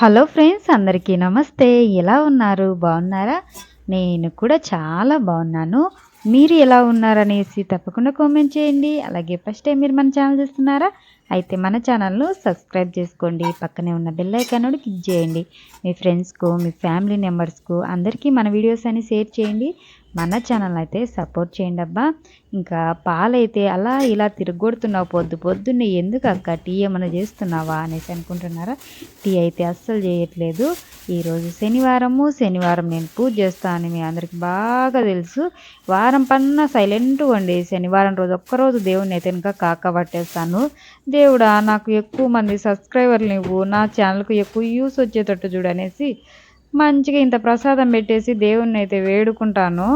Hello friends అందరికీ నమస్తే. ఎలా ఉన్నారు? బాగున్నారా? నేను కూడా చాలా బాగున్నాను. మీరు ఎలా ఉన్నారనేసి తప్పకుండా కామెంట్ చేయండి. అలాగే ఫస్ట్ టైం మీరు మన ఛానల్ చూస్తున్నారా అయితే మన ఛానల్ను సబ్స్క్రైబ్ చేసుకోండి. పక్కనే ఉన్న బెల్ ఐకాన్ క్లిక్ చేయండి. మీ ఫ్రెండ్స్కు మీ ఫ్యామిలీ మెంబర్స్కు అందరికీ మన వీడియోస్ అని షేర్ చేయండి. మన ఛానల్ అయితే సపోర్ట్ చేయండి అబ్బా. ఇంకా పాలైతే అలా ఇలా తిరగొడుతున్నావు పొద్దు పొద్దున్నే ఎందుకు అక్క? టీ ఏమైనా చేస్తున్నావా అనేసి అనుకుంటున్నారా? టీ అయితే అస్సలు చేయట్లేదు. ఈరోజు శనివారము శనివారం నేను పూజ చేస్తాను మీ అందరికి బాగా తెలుసు. వారం పన్న సైలెంట్ ఉండి శనివారం రోజు ఒక్కరోజు దేవుడిని అయితే ఇంకా కాక పట్టేస్తాను. దేవుడా నాకు ఎక్కువ మంది సబ్స్క్రైబర్లు ఇవ్వు నా ఛానల్కు ఎక్కువ యూస్ వచ్చేటట్టు చూడనేసి మంచిగా ఇంత ప్రసాదం పెట్టేసి దేవుణ్ణి అయితే వేడుకుంటాను.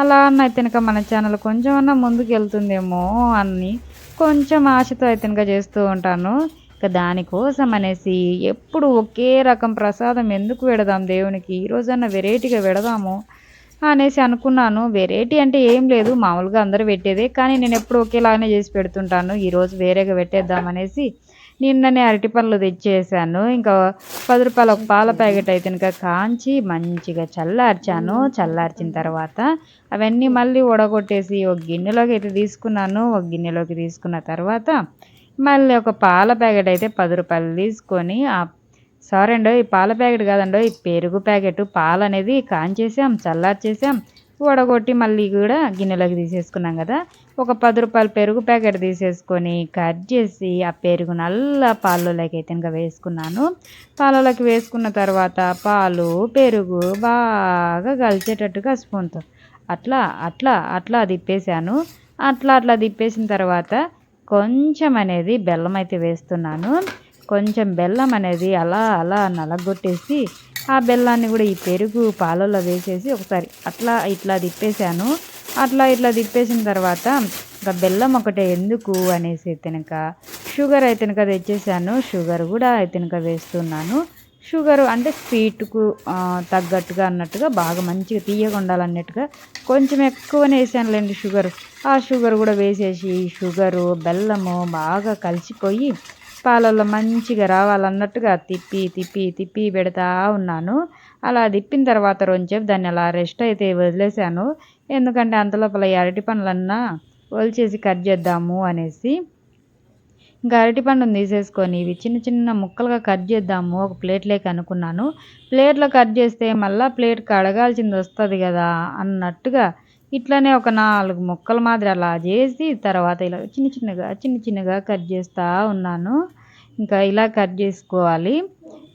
అలా అయితే కనుక మన ఛానల్ కొంచెం అన్నా ముందుకు వెళ్తుందేమో అని కొంచెం ఆశతో అయితే కనుక చేస్తూ ఉంటాను. ఇక దానికోసం అనేసి ఎప్పుడు ఒకే రకం ప్రసాదం ఎందుకు పెడదాం దేవునికి? ఈరోజన్నా వెరైటీగా పెడదాము అనేసి అనుకున్నాను. వెరైటీ అంటే ఏం లేదు మామూలుగా అందరూ పెట్టేదే. కానీ నేను ఎప్పుడు ఒకేలాగానే చేసి పెడుతుంటాను. ఈరోజు వేరేగా పెట్టేద్దాం అనేసి నిన్ననే అరటి పండ్లు తెచ్చేసాను. ఇంకా పది రూపాయలు ఒక పాల ప్యాకెట్ అయితే ఇంకా కాంచి మంచిగా చల్లార్చాను. చల్లార్చిన తర్వాత అవన్నీ మళ్ళీ ఉడగొట్టేసి ఒక గిన్నెలోకి అయితే తీసుకున్నాను. ఒక గిన్నెలోకి తీసుకున్న తర్వాత మళ్ళీ ఒక పాల ప్యాకెట్ అయితే పది రూపాయలు తీసుకొని ఆ సారీ అండి ఈ పాల ప్యాకెట్ కాదండి ఈ పెరుగు ప్యాకెట్ పాలు అనేది కాంచేసాం చల్లార్చేసాం వడగొట్టి మళ్ళీ కూడా గిన్నెలోకి తీసేసుకున్నాం కదా. ఒక పది రూపాయల పెరుగు ప్యాకెట్ తీసేసుకొని కట్ చేసి ఆ పెరుగు నల్ల పాలలోకి అయితే ఇంకా వేసుకున్నాను. పాలలోకి వేసుకున్న తర్వాత పాలు పెరుగు బాగా కలిసేటట్టుగా స్పూన్తో అట్లా అట్లా అట్లా తిప్పేశాను. అట్లా అట్లా తిప్పేసిన తర్వాత కొంచెం అనేది బెల్లం అయితే వేస్తున్నాను. కొంచెం బెల్లం అనేది అలా అలా నలగొట్టేసి ఆ బెల్లాన్ని కూడా ఈ పెరుగు పాలలో వేసేసి ఒకసారి అట్లా ఇట్లా తిప్పేశాను. అట్లా ఇట్లా తిప్పేసిన తర్వాత ఇంకా బెల్లం ఒకటే ఎందుకు అనేసి తినక షుగర్ అయితే తెచ్చేసాను షుగర్ కూడా అయితే వేస్తున్నాను. షుగర్ అంటే స్వీట్కు తగ్గట్టుగా అన్నట్టుగా బాగా మంచిగా తీయగా ఉండాలన్నట్టుగా కొంచెం ఎక్కువనే వేసానులేండి షుగర్. ఆ షుగర్ కూడా వేసేసి షుగరు బెల్లము బాగా కలిసిపోయి పాలల్లో మంచిగా రావాలన్నట్టుగా తిప్పి తిప్పి తిప్పి పెడతా ఉన్నాను. అలా తిప్పిన తర్వాత రొంచేపు దాన్ని అలా రెస్ట్ అయితే వదిలేశాను. ఎందుకంటే అంతలోపల ఈ అరటి పండ్లన్నా ఒలిచేసి కట్ చేద్దాము అనేసి ఇంకా అరటి పండును తీసేసుకొని ఇవి చిన్న చిన్న ముక్కలుగా కట్ చేద్దాము ఒక ప్లేట్లోకి అనుకున్నాను ప్లేట్లో కట్ చేస్తే మళ్ళీ ప్లేట్ కడగాల్సింది వస్తుంది కదా అన్నట్టుగా ఇట్లనే ఒక నాలుగు ముక్కల మాదిరి అలా చేసి తర్వాత ఇలా చిన్న చిన్నగా చిన్న చిన్నగా కట్ చేస్తూ ఉన్నాను. ఇంకా ఇలా కట్ చేసుకోవాలి.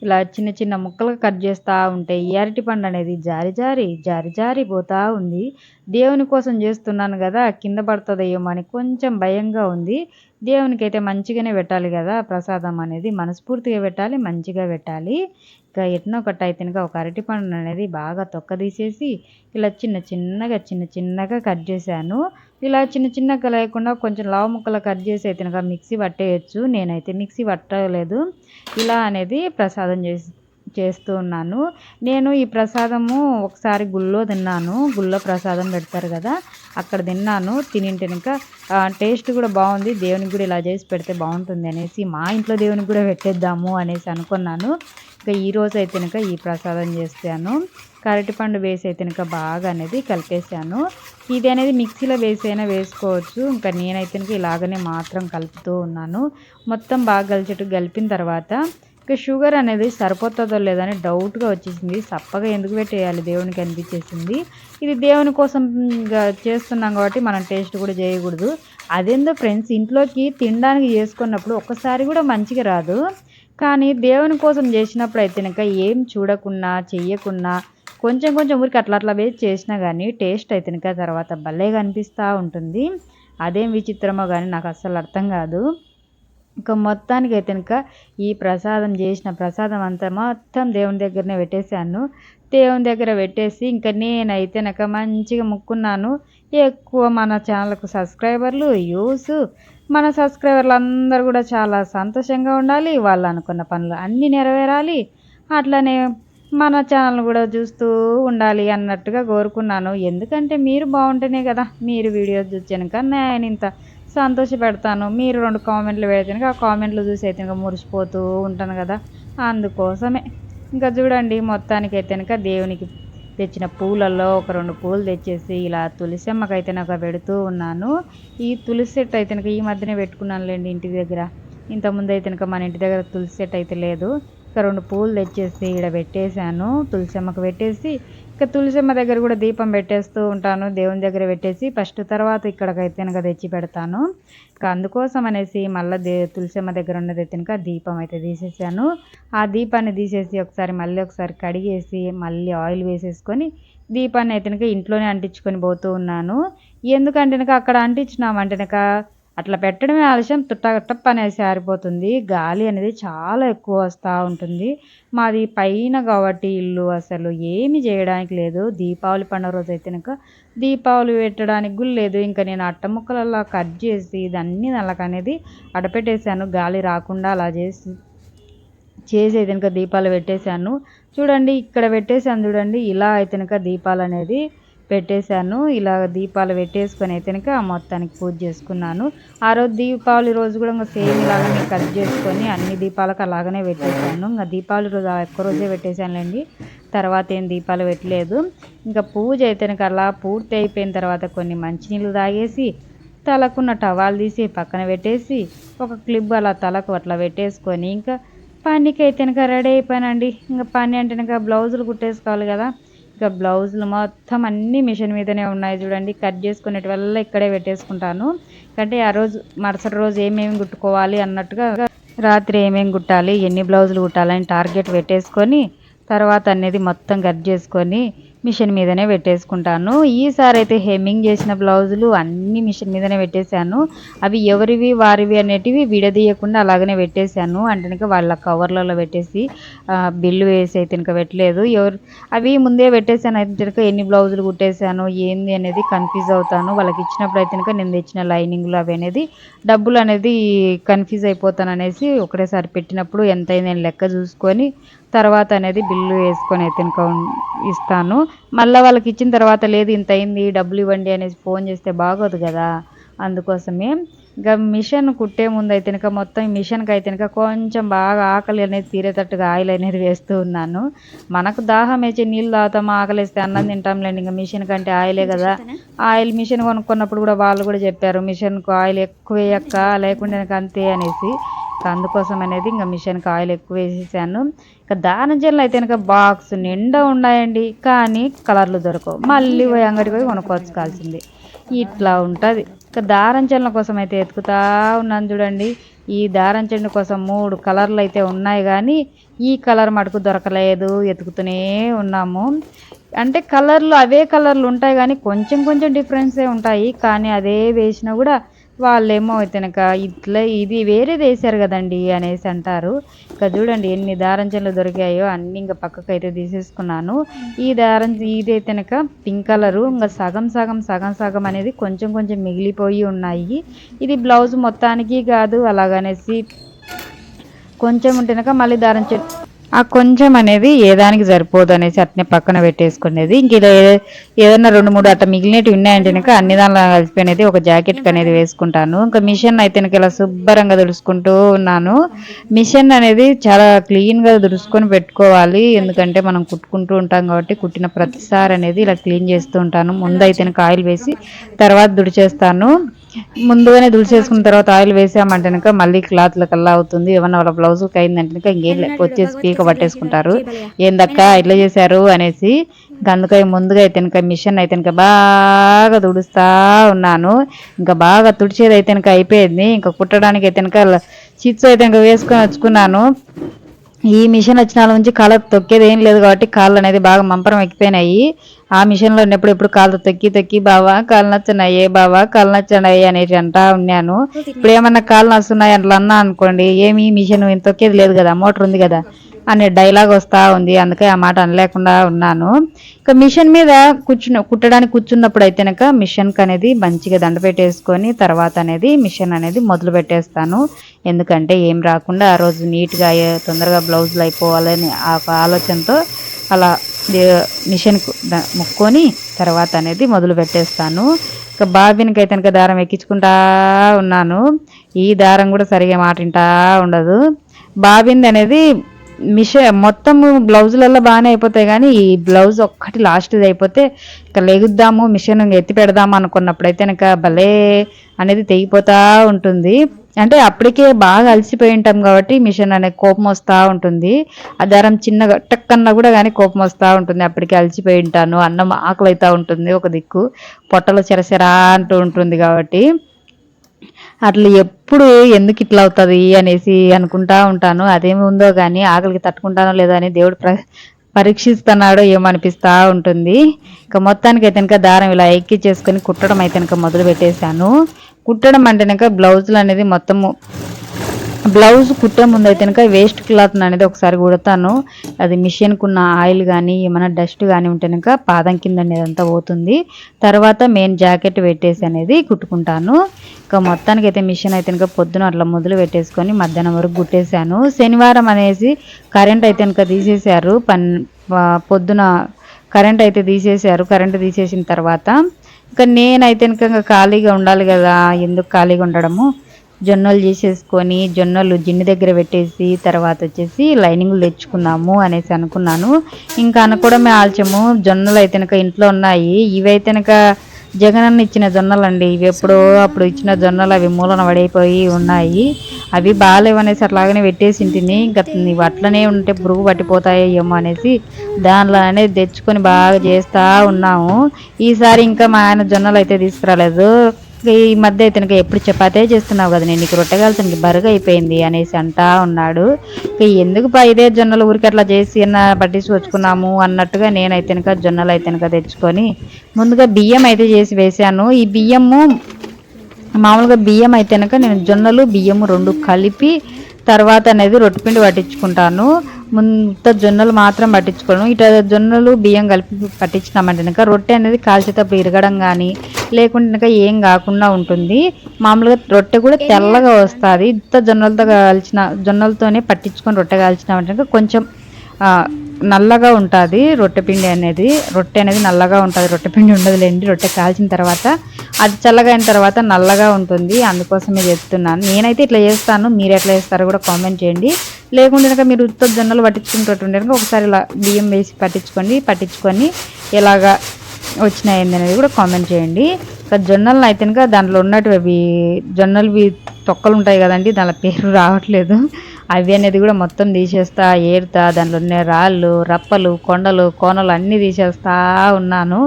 ఇలా చిన్న చిన్న ముక్కలుగా కట్ చేస్తూ ఉంటే ఈ అరటిపండు అనేది జారి జారి జారి జారి పోతూ ఉంది. దేవుని కోసం చేస్తున్నాను కదా కింద పడుతుందేమో అని కొంచెం భయంగా ఉంది. దేవునికి అయితే మంచిగానే పెట్టాలి కదా ప్రసాదం అనేది మనస్ఫూర్తిగా పెట్టాలి మంచిగా పెట్టాలి. ఇంకా ఎట్నో ఒకటి అయితే ఒక అరటిపండు అనేది బాగా తొక్క తీసేసి ఇలా చిన్న చిన్నగా చిన్న చిన్నగా కట్ చేశాను. ఇలా చిన్న చిన్నగా లేకుండా కొంచెం లావు ముక్కలు కట్ చేసి అయితే మిక్సీ పట్టేయచ్చు. నేనైతే మిక్సీ పట్టలేదు. ఇలా అనేది ప్రసాదం చేసి చేస్తూ ఉన్నాను. నేను ఈ ప్రసాదము ఒకసారి గుళ్ళో తిన్నాను. గుళ్ళో ప్రసాదం పెడతారు కదా అక్కడ తిన్నాను. తినింటెనక టేస్ట్ కూడా బాగుంది. దేవునికి కూడా ఇలా చేసి పెడితే బాగుంటుంది అనేసి మా ఇంట్లో దేవునికి కూడా పెట్టేద్దాము అనేసి అనుకున్నాను. ఇంకా ఈరోజు అయితే ఈ ప్రసాదం చేస్తాను పండు వేసి అయితే బాగా అనేది కలిపేసాను ఇది అనేది మిక్సీలో వేసైనా వేసుకోవచ్చు. ఇంకా నేనైతే ఇలాగనే మాత్రం కలుపుతూ ఉన్నాను. మొత్తం బాగా కలిసేట్టు కలిపిన తర్వాత ఇక షుగర్ అనేది సరిపోతుందో లేదని డౌట్గా వచ్చేసింది. సప్పగా ఎందుకు పెట్టేయాలి దేవునికి అనిపించేసింది. ఇది దేవుని కోసం చేస్తున్నాం కాబట్టి మనం టేస్ట్ కూడా చేయకూడదు. అదేందో ఫ్రెండ్స్ ఇంట్లోకి తినడానికి చేసుకున్నప్పుడు ఒక్కసారి కూడా మంచిగా రాదు. కానీ దేవుని కోసం చేసినప్పుడు అయితే కనుక ఏం చూడకున్నా చెయ్యకున్నా కొంచెం కొంచెం ఊరికి అట్లా అట్లా వేసి చేసినా కానీ టేస్ట్ అయితే కనుక తర్వాత భలేగా అనిపిస్తూ ఉంటుంది. అదేం విచిత్రమో కానీ నాకు అస్సలు అర్థం కాదు. ఇంకా మొత్తానికి అయితే ఇంకా ఈ ప్రసాదం చేసిన ప్రసాదం అంతా మొత్తం దేవుని దగ్గరనే పెట్టేశాను. దేవుని దగ్గర పెట్టేసి ఇంకా నేనైతే నాకు మంచిగా ముక్కున్నాను. ఎక్కువ మన ఛానల్కు సబ్స్క్రైబర్లు యూస్ మన సబ్స్క్రైబర్లు అందరూ కూడా చాలా సంతోషంగా ఉండాలి. వాళ్ళు అనుకున్న పనులు అన్నీ నెరవేరాలి. అట్లనే మన ఛానల్ కూడా చూస్తూ ఉండాలి అన్నట్టుగా కోరుకున్నాను. ఎందుకంటే మీరు బాగుంటేనే కదా మీరు వీడియోస్ చూసాను కానీ నేను ఇంత సంతోష పెడతాను మీరు రెండు కామెంట్లు పెడితే ఆ కామెంట్లు చూసి అయితే ఇంకా మురిసిపోతూ ఉంటాను కదా. అందుకోసమే. ఇంకా చూడండి మొత్తానికి అయితే కనుక దేవునికి తెచ్చిన పూలలో ఒక రెండు పూలు తెచ్చేసి ఇలా తులసి అమ్మకైతే నాకు పెడుతూ ఉన్నాను. ఈ తులసి చెట్టు అయితే కనుక ఈ మధ్యనే పెట్టుకున్నానులేండి ఇంటి దగ్గర. ఇంతకుముందు అయితే కనుక మన ఇంటి దగ్గర తులసి చెట్టు అయితే లేదు. ఇంకా రెండు పూలు తెచ్చేసి ఇక్కడ పెట్టేశాను. తులసమ్మకు పెట్టేసి ఇక తులసమ్మ దగ్గర కూడా దీపం పెట్టేస్తూ ఉంటాను. దేవుని దగ్గర పెట్టేసి ఫస్ట్ తర్వాత ఇక్కడికైతే కనుక తెచ్చి పెడతాను. ఇక అందుకోసం అనేసి మళ్ళీ దే తులసమ్మ దగ్గర ఉన్నది అయితే కనుక దీపం అయితే తీసేసాను. ఆ దీపాన్ని తీసేసి ఒకసారి మళ్ళీ ఒకసారి కడిగేసి మళ్ళీ ఆయిల్ వేసేసుకొని దీపాన్ని అయితే ఇంట్లోనే అంటించుకొని పోతూ ఉన్నాను. ఎందుకంటే అక్కడ అంటించినామంటే అట్లా పెట్టడమే ఆలస్యం. తుట్ట టప్ అనేసి ఆరిపోతుంది గాలి అనేది చాలా ఎక్కువ వస్తూ ఉంటుంది. మాది పైన కాబట్టి ఇల్లు అసలు ఏమి చేయడానికి లేదు. దీపావళి పండుగ రోజు అయితే కనుక దీపావళి పెట్టడానికి కూడా లేదు. ఇంకా నేను అట్ట ముక్కలలా కట్ చేసి ఇదన్నీ నల్లకనేది అడపెట్టేశాను. గాలి రాకుండా అలా చేసి చేసి అయితే కనుక దీపాలు పెట్టేశాను. చూడండి ఇక్కడ పెట్టేశాను చూడండి. ఇలా అయితే కనుక దీపాలు అనేది పెట్టేశాను. ఇలా దీపాలు పెట్టేసుకొని అయితే మొత్తానికి పూజ చేసుకున్నాను. ఆ రోజు దీపావళి రోజు కూడా ఇంకా సేమ్ ఇలాగనే కట్ చేసుకొని అన్ని దీపాలకు అలాగనే పెట్టేశాను. ఇంకా దీపావళి రోజు ఆ ఒక్క రోజే పెట్టేశానులేండి. తర్వాత ఏం దీపాలు పెట్టలేదు. ఇంకా పూజ అయితే అలా పూర్తి అయిపోయిన తర్వాత కొన్ని మంచినీళ్ళు తాగేసి తలకున్న టవాల్ తీసి పక్కన పెట్టేసి ఒక క్లిప్ అలా తలకు అట్లా పెట్టేసుకొని ఇంకా పనికి అయితే రెడీ అయిపోయానండి. ఇంకా పని అంటే కనుక బ్లౌజులు కుట్టేసుకోవాలి కదా. ఇక బ్లౌజులు మొత్తం అన్నీ మిషన్ మీదనే ఉన్నాయి చూడండి. కట్ చేసుకునేటి వల్ల ఇక్కడే పెట్టేసుకుంటాను. అంటే ఆ రోజు మరుసటి రోజు ఏమేమి కుట్టుకోవాలి అన్నట్టుగా రాత్రి ఏమేమి కుట్టాలి ఎన్ని బ్లౌజులు కుట్టాలని టార్గెట్ పెట్టేసుకొని తర్వాత అనేది మొత్తం కట్ చేసుకొని మిషన్ మీదనే పెట్టేసుకుంటాను. ఈసారి అయితే హెమ్మింగ్ చేసిన బ్లౌజులు అన్ని మిషన్ మీదనే పెట్టేశాను. అవి ఎవరివి వారివి అనేటివి విడదీయకుండా అలాగనే పెట్టేశాను. అంటే వాళ్ళ కవర్లలో పెట్టేసి బిల్లు వేసి అయితే ఇంకా పెట్టలేదు. ఎవరు అవి ముందే పెట్టేశాను. అయితే కనుక ఎన్ని బ్లౌజులు కుట్టేశాను ఏంది అనేది కన్ఫ్యూజ్ అవుతాను. వాళ్ళకి ఇచ్చినప్పుడు అయితే కనుక నేను తెచ్చిన లైనింగ్లు అవి అనేది డబ్బులు అనేది కన్ఫ్యూజ్ అయిపోతాను అనేసి ఒకటేసారి పెట్టినప్పుడు ఎంత అయింది నేను లెక్క చూసుకొని తర్వాత అనేది బిల్లు వేసుకొని అయితే ఇస్తాను. మళ్ళీ వాళ్ళకి ఇచ్చిన తర్వాత లేదు ఇంత అయింది డబ్బులు ఇవ్వండి అనేసి ఫోన్ చేస్తే బాగోదు కదా. అందుకోసమే ఇంకా మిషన్ కుట్టే ముందు అయితే మొత్తం ఈ మిషన్కి అయితే కొంచెం బాగా ఆకలి అనేది తీరేటట్టుగా ఆయిల్ అనేది వేస్తూ ఉన్నాను. మనకు దాహం వేసి నీళ్ళు తాగుతాం ఆకలి వేస్తే అన్నం తింటాంలేండి. ఇంకా మిషన్ కంటే ఆయిలే కదా. ఆయిల్ మిషన్ కొనుక్కున్నప్పుడు కూడా వాళ్ళు కూడా చెప్పారు మిషన్కు ఆయిల్ ఎక్కువ వేయక్క లేకుండా అంతే అనేసి. అందుకోసం అనేది ఇంకా మిషన్కి ఆయిల్ ఎక్కువ వేసేసాను. ఇంకా దానజల్లు అయితే కనుక బాక్స్ నిండా ఉన్నాయండి కానీ కలర్లు దొరకవు. మళ్ళీ పోయి అంగడికి పోయి కొనుక్కోవచ్చుకోవాల్సింది ఇట్లా ఉంటుంది. ఇంకా దారం చెల్ల కోసం అయితే ఎతుకుతా ఉన్నాను చూడండి. ఈ దారం చెండు కోసం మూడు కలర్లు అయితే ఉన్నాయి కానీ ఈ కలర్ మటుకు దొరకలేదు. ఎతుకుతూనే ఉన్నాము. అంటే కలర్లు అవే కలర్లు ఉంటాయి కానీ కొంచెం కొంచెం డిఫరెన్సే ఉంటాయి. కానీ అదే వేసినా కూడా వాళ్ళేమో తినక ఇట్లా ఇది వేరేది వేసారు కదండి అనేసి అంటారు. ఇంకా చూడండి ఎన్ని దారం చెట్లు దొరికాయో అన్ని ఇంకా పక్కకు అయితే తీసేసుకున్నాను. ఈ దారం ఇదే తినక పింక్ కలరు ఇంకా సగం సగం సగం సగం అనేది కొంచెం కొంచెం మిగిలిపోయి ఉన్నాయి. ఇది బ్లౌజ్ మొత్తానికి కాదు అలాగనేసి కొంచెం ఉంటేనక మళ్ళీ దారం చెట్టు ఆ కొంచెం అనేది ఏ దానికి సరిపోదు అనేసి అట్నే పక్కన పెట్టేసుకునేది. ఇంక ఇలా ఏదైనా రెండు మూడు అట్లా మిగిలినవి ఉన్నాయంటే కనుక అన్ని దానిలో కలిసిపోయినది. ఒక జాకెట్ అనేది వేసుకుంటాను. ఇంకా మిషన్ అయితే కనుక ఇలా శుభ్రంగా దుడుచుకుంటూ ఉన్నాను. మిషన్ అనేది చాలా క్లీన్గా దుడుచుకొని పెట్టుకోవాలి. ఎందుకంటే మనం కుట్టుకుంటూ ఉంటాం కాబట్టి కుట్టిన ప్రతిసారి అనేది ఇలా క్లీన్ చేస్తూ ఉంటాను. ముందు అయితే ఆయిల్ వేసి తర్వాత దుడిచేస్తాను ముందుగానే దుడిచేసుకున్న తర్వాత ఆయిల్ వేసామంటే కనుక మళ్ళీ క్లాత్ల కల్లా అవుతుంది. ఏమన్నా వాళ్ళ బ్లౌజ్కి అయిందంటే కనుక ఇంకేం వచ్చేసి పీక పట్టేసుకుంటారు. ఏందక్క ఇట్లా చేశారు అనేసి ఇంకా అందుకని ముందుగా అయితే కనుక మిషన్ అయితే కనుక బాగా తుడుస్తా ఉన్నాను. ఇంకా బాగా తుడిచేది అయితే కనుక అయిపోయింది. ఇంకా కుట్టడానికి అయితే కనుక చిట్స్ అయితే కనుక వేసుకొని వచ్చుకున్నాను. ఈ మిషన్ వచ్చిన నుంచి కాళ్ళ తొక్కేది ఏం లేదు కాబట్టి కాళ్ళు అనేది బాగా మంపరం ఎక్కిపోయినాయి. ఆ మిషన్లో ఉన్నప్పుడు ఎప్పుడు కాళ్ళు తొక్కి తొక్కి బావా కాళ్ళు నచ్చున్నాయి బావా కాళ్ళు నచ్చున్నాయి అనేసి అంటా ఉన్నాను. ఇప్పుడు ఏమన్నా కాళ్ళు నస్తున్నాయి అట్లా అన్నా అనుకోండి ఏమి ఈ మిషన్ ఇంత తొక్కేది లేదు కదా మోటార్ ఉంది కదా అనే డైలాగ్ వస్తూ ఉంది. అందుకే ఆ మాట అనలేకుండా ఉన్నాను. ఇక మిషన్ మీద కూర్చుని కుట్టడానికి కూర్చున్నప్పుడు అయితే కనుక మిషన్కి అనేది మంచిగా దండ పెట్టేసుకొని తర్వాత అనేది మిషన్ అనేది మొదలు పెట్టేస్తాను. ఎందుకంటే ఏం రాకుండా ఆ రోజు నీట్గా అయ్యే- తొందరగా బ్లౌజులు అయిపోవాలని ఆ ఆలోచనతో అలా మిషన్ ముక్కొని తర్వాత అనేది మొదలు పెట్టేస్తాను. ఇక బాబిన్కి అయితే కనుక దారం ఎక్కించుకుంటా ఉన్నాను. ఈ దారం కూడా సరిగా మాటింటా ఉండదు. బాబింది అనేది మిషన్ మొత్తము బ్లౌజులలో బాగానే అయిపోతాయి కానీ ఈ బ్లౌజ్ ఒక్కటి లాస్ట్ది అయిపోతే ఇక లెగుద్దాము మిషన్ ఎత్తి పెడదాము అనుకున్నప్పుడైతే ఇంకా భలే అనేది తెగిపోతూ ఉంటుంది. అంటే అప్పటికే బాగా అలసిపోయి ఉంటాం కాబట్టి మిషన్ అనే కోపం వస్తూ ఉంటుంది. ఆ దారం చిన్నగా టక్కన్నా కూడా కానీ కోపం వస్తూ ఉంటుంది. అప్పటికే అలసిపోయి ఉంటాను అన్నం ఆకలి అవుతూ ఉంటుంది ఒక దిక్కు పొట్టలో చెరసెరా అంటూ ఉంటుంది కాబట్టి. అట్లా ఎప్పుడు ఎందుకు ఇట్లా అవుతుంది అనేసి అనుకుంటా ఉంటాను. అదేమి ఉందో కానీ ఆకలికి తట్టుకుంటానో లేదో అని దేవుడు ప్ర పరీక్షిస్తున్నాడో ఏమనిపిస్తూ ఉంటుంది. ఇక మొత్తానికి అయితే కనుక దారం ఇలా ఎక్కి చేసుకొని కుట్టడం అయితే కనుక మొదలు పెట్టేశాను కుట్టడం అంటే కనుక బ్లౌజులు అనేది మొత్తము బ్లౌజ్ కుట్టే ముందు అయితే కనుక వేస్ట్ క్లాత్ అనేది ఒకసారి కుడతాను. అది మిషన్కి ఉన్న ఆయిల్ కానీ ఏమైనా డస్ట్ కానీ ఉంటే కనుక పాదం కింద అనేది అంతా పోతుంది. తర్వాత మెయిన్ జాకెట్ పెట్టేసి అనేది కుట్టుకుంటాను. ఇంకా మొత్తానికి అయితే మిషన్ అయితే కనుక పొద్దున అట్లా మొదలు పెట్టేసుకొని మధ్యాహ్నం వరకు కుట్టేశాను. శనివారం అనేసి కరెంట్ అయితే కనుక తీసేశారు. పన్ పొద్దున కరెంట్ అయితే తీసేశారు. కరెంట్ తీసేసిన తర్వాత ఇంకా నేనైతే కనుక ఇంకా ఖాళీగా ఉండాలి కదా ఎందుకు ఖాళీగా ఉండడము? జొన్నలు చేసేసుకొని జొన్నలు జిన్ను దగ్గర పెట్టేసి తర్వాత వచ్చేసి లైనింగ్లు తెచ్చుకుందాము అనేసి అనుకున్నాను. ఇంకా అనుకోవడమే ఆల్చము జొన్నలు అయితే ఇంట్లో ఉన్నాయి. ఇవైతే జగన్ జగనన్న ఇచ్చిన జొన్నలు అండి ఇవి ఎప్పుడో అప్పుడు ఇచ్చిన జొన్నలు అవి మూలన పడైపోయి ఉన్నాయి. అవి బాగాలేవనేసి అట్లాగనే పెట్టేసి తిని ఇంకా ఇవి అట్లనే ఉంటే పురుగు పట్టిపోతాయో ఏమో అనేసి దానిలో అనేది తెచ్చుకొని బాగా చేస్తూ ఉన్నాము. ఈసారి ఇంకా మా ఆయన జొన్నలు అయితే తీసుకురాలేదు. ఈ మధ్య అయితే ఎప్పుడు చపాతే చేస్తున్నావు కదా? నేను నీకు రొట్టెగాల్సిన బరుగా అయిపోయింది అనేసి అంటా ఉన్నాడు. ఇక ఎందుకు పా ఇదే జొన్నలు ఊరికి అట్లా చేసి అన్న పట్టించి వచ్చుకున్నాము అన్నట్టుగా నేనైతే కనుక జొన్నలు అయితే కనుక తెచ్చుకొని ముందుగా బియ్యం అయితే చేసి వేశాను. ఈ బియ్యము మామూలుగా బియ్యం అయితే కనుక నేను జొన్నలు బియ్యము రెండు కలిపి తర్వాత అనేది రొట్టెపిండి పట్టించుకుంటాను. ముంత జొన్నలు మాత్రం పట్టించుకోను. ఇట జొన్నలు బియ్యం కలిపి పట్టించినామంటే కనుక రొట్టె అనేది కాల్చేటప్పుడు ఇరగడం కానీ లేకుంటే కనుక ఏం కాకుండా ఉంటుంది. మామూలుగా రొట్టె కూడా తెల్లగా వస్తుంది. ఇంత జొన్నలతో కాల్చిన జొన్నలతోనే పట్టించుకొని రొట్టె కాల్చినామంటే కనుక కొంచెం నల్లగా ఉంటుంది రొట్టె పిండి అనేది. రొట్టె అనేది నల్లగా ఉంటుంది. రొట్టె పిండి ఉండదులేండి. రొట్టె కాల్చిన తర్వాత అది చల్లగా అయిన తర్వాత నల్లగా ఉంటుంది. అందుకోసమే చెప్తున్నాను నేనైతే ఇట్లా చేస్తాను. మీరు ఎట్లా చేస్తారో కూడా కామెంట్ చేయండి. లేకుంటే కనుక మీరు ఉత్త జొన్నలు పట్టించుకుంటుంటే కనుక ఒకసారి ఇలా బియ్యం వేసి పట్టించుకోండి. పట్టించుకొని ఎలాగా వచ్చినాయి అనేది కూడా కామెంట్ చేయండి. ఇక జొన్నలను అయితే కనుక దాంట్లో ఉన్నట్టు అవి జొన్నలువి తొక్కలు ఉంటాయి కదండి. దాని పేరు రావట్లేదు. అవి అనేది కూడా మొత్తం తీసేస్తా ఏరుతా దాంట్లో ఉన్న రాళ్ళు రప్పలు కొండలు కోనలు అన్నీ తీసేస్తా ఉన్నాను.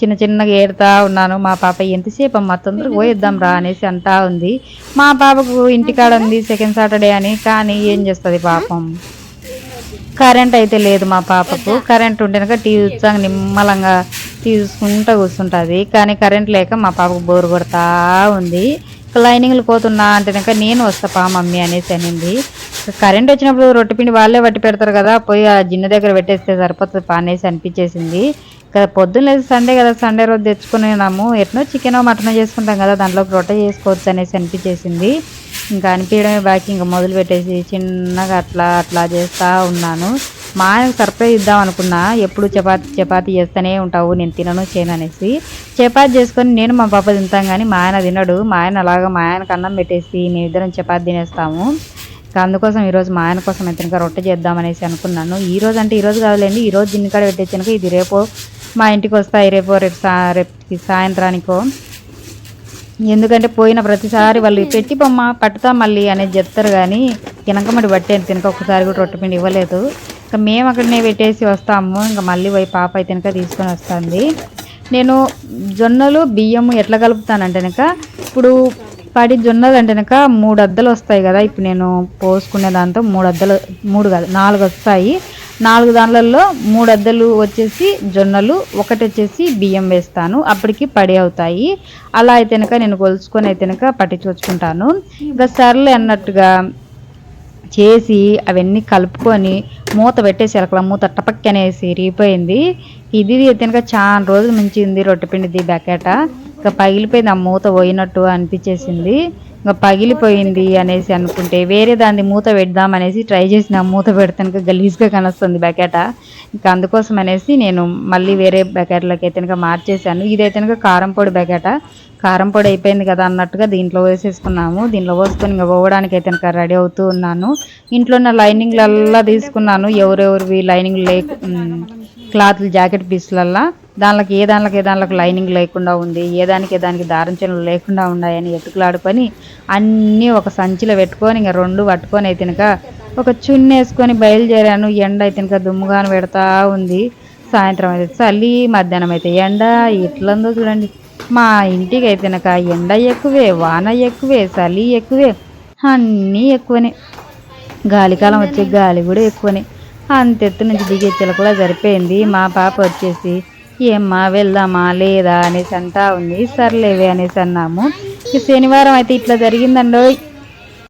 చిన్న చిన్నగా ఏరుతా ఉన్నాను. మా పాప ఎంతసేపు అమ్మ తొందరగా పోయిద్దాం రా అనేసి అంటా ఉంది. మా పాపకు ఇంటికాడ ఉంది సెకండ్ సాటర్డే అని కానీ ఏం చేస్తుంది పాపం? కరెంట్ అయితే లేదు మా పాపకు. కరెంట్ ఉంటే కనుక టీవీ చూసాక నిమ్మలంగా తీసుకుంటా కూర్చుంటుంది. కానీ కరెంట్ లేక మా పాపకు బోరు కొడతా ఉంది. లైనింగ్లు పోతున్నా అంటే కనుక నేను వస్తా పా మమ్మీ అనేసి అనింది. కరెంట్ వచ్చినప్పుడు రొట్టె పిండి వాళ్ళే వట్టి పెడతారు కదా పోయి ఆ జిన్న దగ్గర పెట్టేస్తే సరిపోతుంది పా అనేసి అనిపించేసింది. కదా పొద్దున్న లేదు సండే కదా సండే రోజు తెచ్చుకునేనాము ఎట్నో చికెనో మటనో చేసుకుంటాం కదా దాంట్లోకి రొట్టె చేసుకోవచ్చు అనేసి అనిపించేసింది. ఇంకా అనిపించడమే బాకీ ఇంకా మొదలు పెట్టేసి చిన్నగా అట్లా అట్లా చేస్తూ ఉన్నాను. మా ఆయనకు సర్ప్రైజ్ ఇద్దాం అనుకున్నా ఎప్పుడు చపాతి చపాతి చేస్తూనే ఉంటావు నేను తినను చేయను అనేసి. చపాతి చేసుకొని నేను మా పాప తింటాం కానీ మా ఆయన తినడు. మా ఆయన అలాగా మా ఆయనకు అన్నం పెట్టేసి మేము ఇద్దరం చపాతి తినేస్తాము. అందుకోసం ఈరోజు మా ఆయన కోసం అయితే ఇంకా రొట్టె చేద్దామనేసి అనుకున్నాను. ఈ రోజు అంటే ఈరోజు కాదులేండి ఈరోజు దీన్ని కాడ పెట్టేసాను ఇది రేపు మా ఇంటికి వస్తాయి రేపు రేపు సా రేపు సాయంత్రానికో. ఎందుకంటే పోయిన ప్రతిసారి వాళ్ళు పెట్టి బొమ్మ పట్టుతా మళ్ళీ అనేది చెప్తారు కానీ వెనకమడి బట్టే తినక ఒక్కసారి కూడా రొట్టె పిండి ఇవ్వలేదు. ఇంకా మేము అక్కడనే పెట్టేసి వస్తాము. ఇంకా మళ్ళీ పోయి పాప అయితే కనుక తీసుకొని వస్తుంది. నేను జొన్నలు బియ్యము ఎట్లా కలుపుతానంటే కనుక ఇప్పుడు పడి జొన్నలు అంటే కనుక మూడు అద్దలు వస్తాయి కదా. ఇప్పుడు నేను పోసుకునే దాంతో మూడు అద్దలు మూడు కాదు నాలుగు వస్తాయి. నాలుగు దాంట్లలో మూడు అద్దలు వచ్చేసి జొన్నలు ఒకటి వచ్చేసి బియ్యం వేస్తాను. అప్పటికి పడి అవుతాయి. అలా అయితే నేను కొలుచుకొని అయితే కనుక పట్టించుకొచ్చుకుంటాను. ఇంకా సర్లే అన్నట్టుగా చేసి అవన్నీ కలుపుకొని మూత పెట్టేసి అలా మూత టపక్ అనేసి రీపోయింది ఇది కనుక చాలా రోజులు మించింది రొట్టె పిండిది బకెట. ఇంకా పగిలిపోయింది ఆ మూత పోయినట్టు అనిపించేసింది. ఇంకా పగిలిపోయింది అనేసి అనుకుంటే వేరే దాన్ని మూత పెడదాం అనేసి ట్రై చేసిన మూత పెడితే గలీజ్గా కనొస్తుంది బకెట. ఇంకా అందుకోసం అనేసి నేను మళ్ళీ వేరే బకెట్లోకి అయితే మార్చేశాను. మార్చేసాను ఇదైతే కనుక కారం పొడి బకెట. కారం పొడి అయిపోయింది కదా అన్నట్టుగా దీంట్లో వేసేసుకున్నాము. దీంట్లో పోసుకొని ఇంకా పోవడానికి అయితే కనుక రెడీ అవుతూ ఉన్నాను. ఇంట్లో ఉన్న లైనింగ్లల్లా తీసుకున్నాను. ఎవరెవరివి లైనింగ్ లే క్లాత్లు జాకెట్ పీస్లల్లా. దానిలోకి ఏ దానిలోకి ఏ దానిలోకి లైనింగ్ లేకుండా ఉంది ఏ దానికి ఏ దానికి దారంచనలు లేకుండా ఉన్నాయని ఎత్తుకులాడుకొని అన్నీ ఒక సంచిలో పెట్టుకొని ఇంకా రెండు పట్టుకొని అయితే ఒక చున్ని వేసుకొని బయలుదేరాను. ఎండ అయితే కనుక దుమ్ముగాను పెడతా ఉంది. సాయంత్రం అయితే చలి మధ్యాహ్నం అయితే ఎండ ఎట్లందో చూడండి. మా ఇంటికి అయితే ఎండ ఎక్కువే వాన ఎక్కువే చలి ఎక్కువే అన్నీ ఎక్కువనే. గాలికాలం వచ్చే గాలి కూడా ఎక్కువనే. అంతెత్తు నుంచి దిగే కూడా సరిపోయింది. మా పాప వచ్చేసి ఏమ్మా వెళ్దామా లేదా అనేసి అంటా ఉంది. సర్లేవే అనేసి అన్నాము. ఈ శనివారం అయితే ఇట్లా జరిగిందండో